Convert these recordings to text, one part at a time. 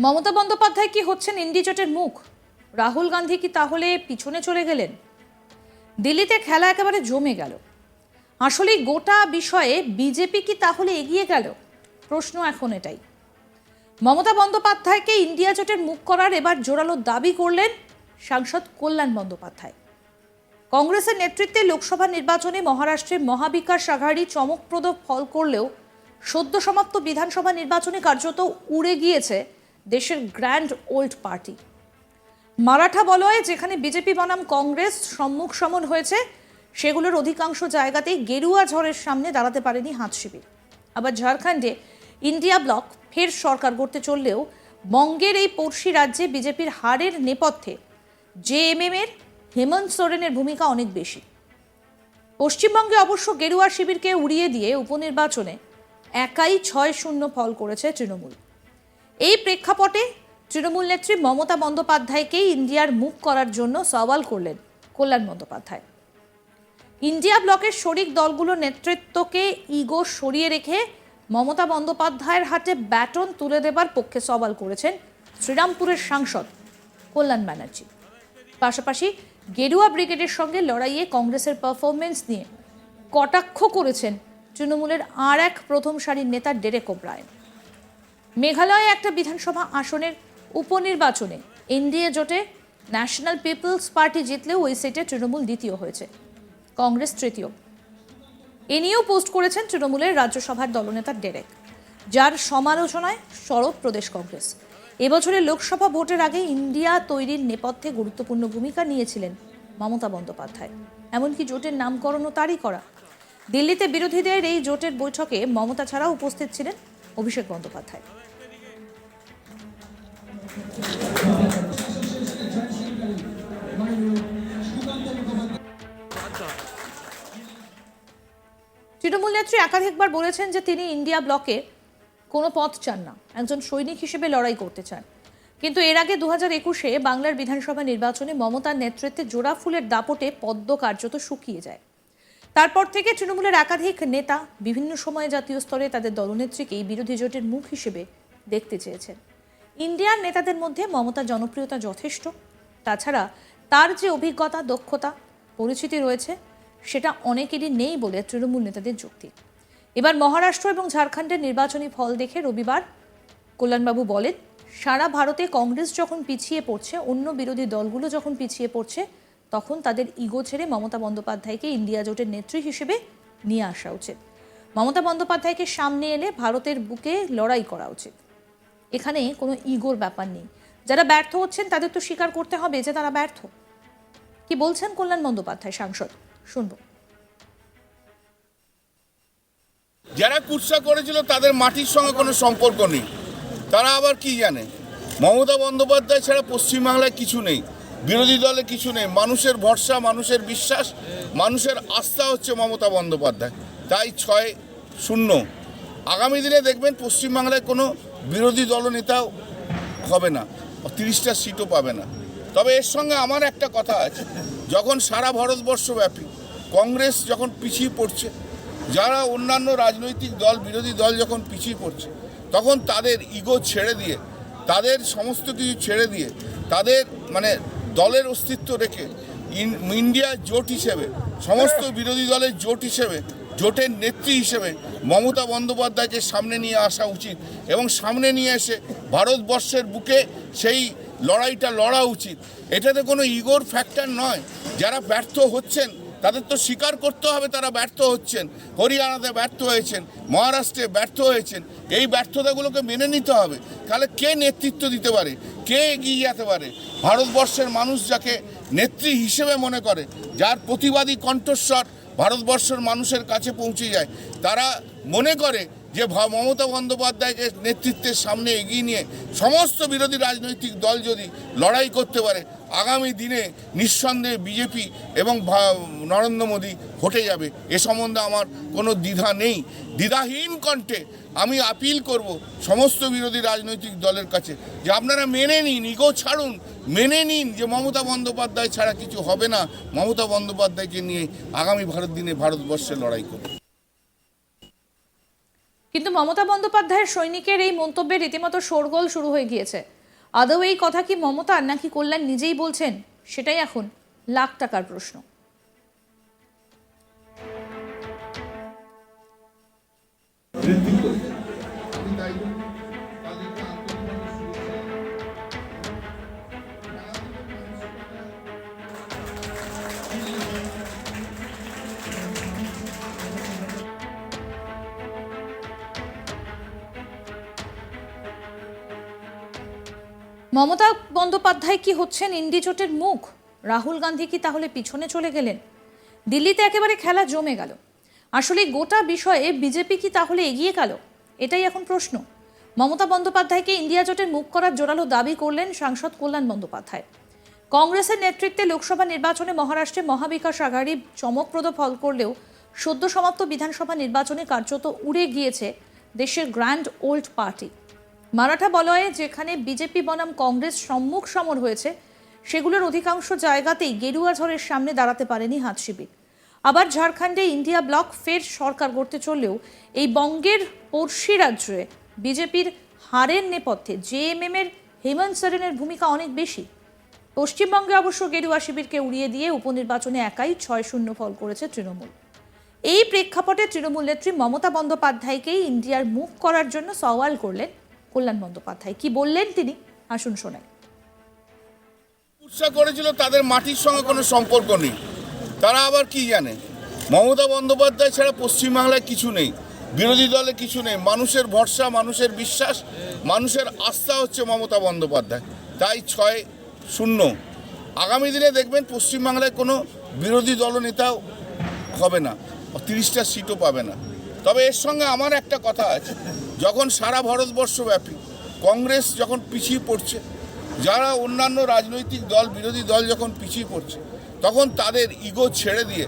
মমতা বন্দ্যোপাধ্যায় কি হচ্ছেন ইন্ডি জোটের মুখ? রাহুল গান্ধী কি তাহলে পিছনে চলে গেলেন? দিল্লিতে খেলা একেবারে জমে গেল। আসলে গোটা বিষয়ে বিজেপি কি তাহলে এগিয়ে গেল? প্রশ্ন এখন এটাই। মমতা বন্দ্যোপাধ্যায়কে ইন্ডিয়া জোটের মুখ করার এবার জোরালো দাবি করলেন সাংসদ কল্যাণ বন্দ্যোপাধ্যায়। কংগ্রেসের নেতৃত্বে লোকসভা নির্বাচনে মহারাষ্ট্রের মহাবিকাশ আঘাড়ি চমকপ্রদ ফল করলেও সদ্য সমাপ্ত বিধানসভা নির্বাচনে কার্যত উড়ে গিয়েছে দেশের গ্র্যান্ড ওল্ড পার্টি। মারাঠা বলয়ে যেখানে বিজেপি বনাম কংগ্রেস সম্মুখ সমন হয়েছে, সেগুলোর অধিকাংশ জায়গাতেই গেরুয়া ঝড়ের সামনে দাঁড়াতে পারেনি হাত শিবির। আবার ঝাড়খণ্ডে ইন্ডিয়া ব্লক ফের সরকার গড়তে চললেও বঙ্গের এই পড়শি রাজ্যে বিজেপির হারের নেপথ্যে জেএমএম এর হেমন্ত সোরেনের ভূমিকা অনেক বেশি। পশ্চিমবঙ্গে অবশ্য গেরুয়া শিবিরকে উড়িয়ে দিয়ে উপনির্বাচনে একাই ছয় শূন্য ফল করেছে তৃণমূল। এই প্রেক্ষাপটে তৃণমূল নেত্রী মমতা বন্দ্যোপাধ্যায়কেই ইন্ডিয়ার মুখ করার জন্য সওয়াল করলেন কল্যাণ বন্দ্যোপাধ্যায়। ইন্ডিয়া ব্লকের শরিক দলগুলোর নেতৃত্বকে ইগো সরিয়ে রেখে মমতা বন্দ্যোপাধ্যায়ের হাতে ব্যাটন তুলে দেবার পক্ষে সওয়াল করেছেন শ্রীরামপুরের সাংসদ কল্যাণ ব্যানার্জি। পাশাপাশি গেরুয়া ব্রিগেডের সঙ্গে লড়াইয়ে কংগ্রেসের পারফরমেন্স নিয়ে কটাক্ষ করেছেন তৃণমূলের আর এক প্রথম সারির নেতা ডেরেক ওব্রায়ন। মেঘালয়ে একটা বিধানসভা আসনের উপনির্বাচনে এনডিএ জোটে ন্যাশনাল পিপলস পার্টি জিতলেও ওই সিটে তৃণমূল দ্বিতীয় হয়েছে, কংগ্রেস তৃতীয়। এ নিয়েও পোস্ট করেছেন তৃণমূলের রাজ্যসভার দলনেতা ডেরেক, যার সমালোচনায় সরব প্রদেশ কংগ্রেস। এবছরের লোকসভা ভোটের আগে ইন্ডিয়া তৈরির নেপথ্যে গুরুত্বপূর্ণ ভূমিকা নিয়েছিলেন মমতা বন্দ্যোপাধ্যায়। এমনকি জোটের নামকরণও তারই করা। দিল্লিতে বিরোধীদের এই জোটের বৈঠকে মমতা ছাড়াও উপস্থিত ছিলেন অভিষেক বন্দ্যোপাধ্যায়। নেত্রী একাধিকবার বলেছেন যে তিনি ইন্ডিয়া ব্লকে কোনো পথ চান না, একজন সৈনিক হিসেবে লড়াই করতে চান। কিন্তু এর আগে দু হাজার একুশে বাংলার বিধানসভা নির্বাচনে মমতার নেতৃত্বে জোড়া ফুলের দাপটে পদ্ম কার্যত শুকিয়ে যায়। তারপর থেকে তৃণমূলের একাধিক নেতা বিভিন্ন সময়ে জাতীয় স্তরে তাদের দলনেত্রীকেই বিরোধী জোটের মুখ হিসেবে দেখতে চেয়েছেন। ইন্ডিয়ার নেতাদের মধ্যে মমতার জনপ্রিয়তা যথেষ্ট। তাছাড়া তার যে অভিজ্ঞতা, দক্ষতা, পরিচিতি রয়েছে সেটা অনেকেরই নেই বলে তৃণমূল নেতাদের যুক্তি। এবার মহারাষ্ট্র এবং ঝাড়খণ্ডের নির্বাচনী ফল দেখে রবিবার কল্যাণবাবু বলেন, সারা ভারতে কংগ্রেস যখন পিছিয়ে পড়ছে, অন্য বিরোধী দলগুলো যখন পিছিয়ে পড়ছে, তখন তাদের ইগো ছেড়ে মমতা বন্দ্যোপাধ্যায়কে ইন্ডিয়া জোটের নেত্রী হিসেবে নিয়ে আসা উচিত। মমতা বন্দ্যোপাধ্যায়কে সামনে এলে ভারতের বুকে লড়াই করা উচিত। এখানে কোনো ইগোর ব্যাপার নেই। যারা ব্যর্থ হচ্ছেন, তাদের তো স্বীকার করতে হবে যে তারা ব্যর্থ। কি বলছেন কল্যাণ বন্দ্যোপাধ্যায় সাংসদ? শুনব। যারা কুৎসা করেছিল, তাদের মাটির সঙ্গে কোনো সম্পর্ক নেই। তারা আবার কি জানে? মমতা বন্দ্যোপাধ্যায় ছাড়া পশ্চিমবাংলায় কিছু নেই। বিরোধী দলে কিছু নেই। মানুষের ভরসা, মানুষের বিশ্বাস, মানুষের আস্থা হচ্ছে মমতা বন্দ্যোপাধ্যায়। তাই ছয় শূন্য। আগামী দিনে দেখবেন পশ্চিমবাংলায় কোনো বিরোধী দলনেতাও হবে না। তিরিশটা সিটও পাবে না। তবে এর সঙ্গে আমার একটা কথা আছে। যখন সারা ভারতবর্ষব্যাপী কংগ্রেস যখন পিছিয়ে পড়ছে, যারা অন্যান্য রাজনৈতিক দল, বিরোধী দল যখন পিছিয়ে পড়ছে, তখন তাদের ইগো ছেড়ে দিয়ে, তাদের সমস্ত কিছু ছেড়ে দিয়ে, তাদের মানে দলের অস্তিত্ব রেখে ইন- ইন্ডিয়া জোট হিসেবে, সমস্ত বিরোধী দলের জোট হিসেবে, জোটের নেত্রী হিসেবে মমতা বন্দ্যোপাধ্যায়কে সামনে নিয়ে আসা উচিত এবং সামনে নিয়ে এসে ভারতবর্ষের বুকে সেই লড়াইটা লড়া উচিত। এটাতে কোনো ইগোর ফ্যাক্টর নয়। যারা ব্যর্থ হচ্ছেন তাদের তো স্বীকার করতে হবে তারা ব্যর্থ হচ্ছেন। হরিয়ানাতে ব্যর্থ হয়েছেন, মহারাষ্ট্রে ব্যর্থ হয়েছেন। এই ব্যর্থতাগুলোকে মেনে নিতে হবে। তাহলে কে নেতৃত্ব দিতে পারে? কে এগিয়ে যেতে পারে? ভারতবর্ষের মানুষ যাকে নেত্রী হিসেবে মনে করে, যার প্রতিবাদী কণ্ঠস্বর ভারতবর্ষের মানুষের কাছে পৌঁছে যায়, তারা মনে করে যে মমতা বন্দ্যোপাধ্যায়কে নেতৃত্বের সামনে এগিয়ে নিয়ে সমস্ত বিরোধী রাজনৈতিক দল যদি লড়াই করতে পারে, আগামী দিনে নিঃসন্দেহে বিজেপি এবং নরেন্দ্র মোদী হটে যাবে। এ সম্বন্ধে আমার কোনো দ্বিধা নেই। দ্বিধাহীন কণ্ঠে আমি আপিল করব সমস্ত বিরোধী রাজনৈতিক দলের কাছে যে আপনারা মেনে নিন, ইগো ছাড়ুন, মেনে নিন যে মমতা বন্দ্যোপাধ্যায় ছাড়া কিছু হবে না। মমতা বন্দ্যোপাধ্যায়কে নিয়ে আগামী ভারত দিনে ভারতবর্ষে লড়াই করুন কিন্তু মমতা বন্দ্যোপাধ্যায়ের সৈনিকের এই মন্তব্যে রীতিমতো শোরগোল শুরু হয়ে গিয়েছে। আদৌ এই কথা কি মমতা নাকি কল্যাণ নিজেই বলছেন? সেটাই এখন লাখ টাকার প্রশ্ন। মমতা বন্দ্যোপাধ্যায় কি হচ্ছেন ইন্ডি জোটের মুখ? রাহুল গান্ধী কি তাহলে পিছনে চলে গেলেন? দিল্লিতে একেবারে খেলা জমে গেল। আসলে গোটা বিষয়ে বিজেপি কি তাহলে এগিয়ে গেল? এটাই এখন প্রশ্ন। মমতা বন্দ্যোপাধ্যায়কে ইন্ডিয়া জোটের মুখ করার জোরালো দাবি করলেন সাংসদ কল্যাণ বন্দ্যোপাধ্যায়। কংগ্রেসের নেতৃত্বে লোকসভা নির্বাচনে মহারাষ্ট্রে মহাবিকাশ আঘাড়ি চমকপ্রদ ফল করলেও সদ্য সমাপ্ত বিধানসভা নির্বাচনে কার্যত উড়ে গিয়েছে দেশের গ্র্যান্ড ওল্ড পার্টি। মারাঠা বলয়ে যেখানে বিজেপি বনাম কংগ্রেস সম্মুখ সমর হয়েছে, সেগুলোর অধিকাংশ জায়গাতেই গেরুয়া ঝড়ের সামনে দাঁড়াতে পারেনি হাত শিবির। আবার ঝাড়খণ্ডে ইন্ডিয়া ব্লক ফের সরকার গড়তে চললেও এই বঙ্গের পড়শি রাজ্যে বিজেপির হারের নেপথ্যে জেএমএম এর হেমন্ত সোরেনের ভূমিকা অনেক বেশি। পশ্চিমবঙ্গে অবশ্য গেরুয়া শিবিরকে উড়িয়ে দিয়ে উপনির্বাচনে একাই ছয় শূন্য ফল করেছে তৃণমূল। এই প্রেক্ষাপটে তৃণমূল নেত্রী মমতা বন্দ্যোপাধ্যায়কেই ইন্ডিয়ার মুখ করার জন্য সওয়াল করলেন কল্যাণ বন্দ্যোপাধ্যায়। কি বললেন তিনি? আসুন শোনাই কুৎসা করেছিল, তাদের মাটির সঙ্গে কোনো সম্পর্ক নেই। তারা আবার কি জানে? মমতা বন্দ্যোপাধ্যায় ছাড়া পশ্চিমবাংলায় কিছু নেই। বিরোধী দলে কিছু নেই। মানুষের ভরসা, মানুষের বিশ্বাস, মানুষের আস্থা হচ্ছে মমতা বন্দ্যোপাধ্যায়। তাই ছয় শূন্য। আগামী দিনে দেখবেন পশ্চিমবাংলায় কোনো বিরোধী দলনেতাও হবে না। তিরিশটা সিটও পাবে না। তবে এর সঙ্গে আমার একটা কথা আছে। যখন সারা ভারতবর্ষব্যাপী কংগ্রেস যখন পিছিয়ে পড়ছে, যারা অন্যান্য রাজনৈতিক দল, বিরোধী দল যখন পিছিয়ে পড়ছে, তখন তাদের ইগো ছেড়ে দিয়ে,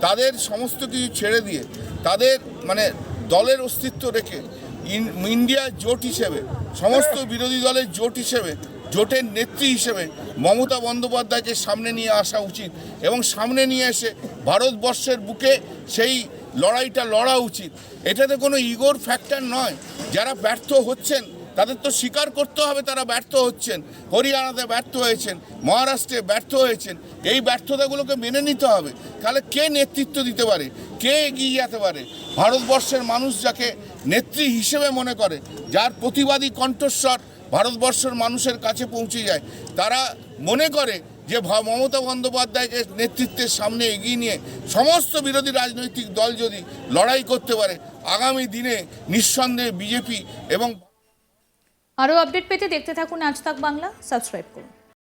তাদের সমস্ত কিছু ছেড়ে দিয়ে, তাদের মানে দলের অস্তিত্ব রেখে ইন- ইন্ডিয়া জোট হিসেবে, সমস্ত বিরোধী দলের জোট হিসেবে, জোটের নেত্রী হিসেবে মমতা বন্দ্যোপাধ্যায়কে সামনে নিয়ে আসা উচিত এবং সামনে নিয়ে এসে ভারতবর্ষের বুকে সেই লড়াইটা লড়া উচিত। এটাতে কোনো ইগোর ফ্যাক্টর নয়। যারা ব্যর্থ হচ্ছেন, তাদের তো স্বীকার করতে হবে তারা ব্যর্থ হচ্ছেন। হরিয়ানাতে ব্যর্থ হয়েছেন, মহারাষ্ট্রে ব্যর্থ হয়েছেন, এই ব্যর্থতাগুলোকে মেনে নিতে হবে। তাহলে কে নেতৃত্ব দিতে পারে? কে এগিয়ে যেতে পারে? ভারতবর্ষের মানুষ যাকে নেত্রী হিসেবে মনে করে, যার প্রতিবাদী কণ্ঠস্বর ভারতবর্ষের মানুষের কাছে পৌঁছে যায়, তারা মনে করে যে মমতা বন্দ্যোপাধ্যায়কে নেতৃত্বের সামনে এগিয়ে নিয়ে সমস্ত বিরোধী রাজনৈতিক দল যদি লড়াই করতে পারে, আগামী দিনে নিঃসন্দেহে বিজেপি এবং আরও আপডেট পেতে দেখতে থাকুন আজ তাক বাংলা, সাবস্ক্রাইব করুন।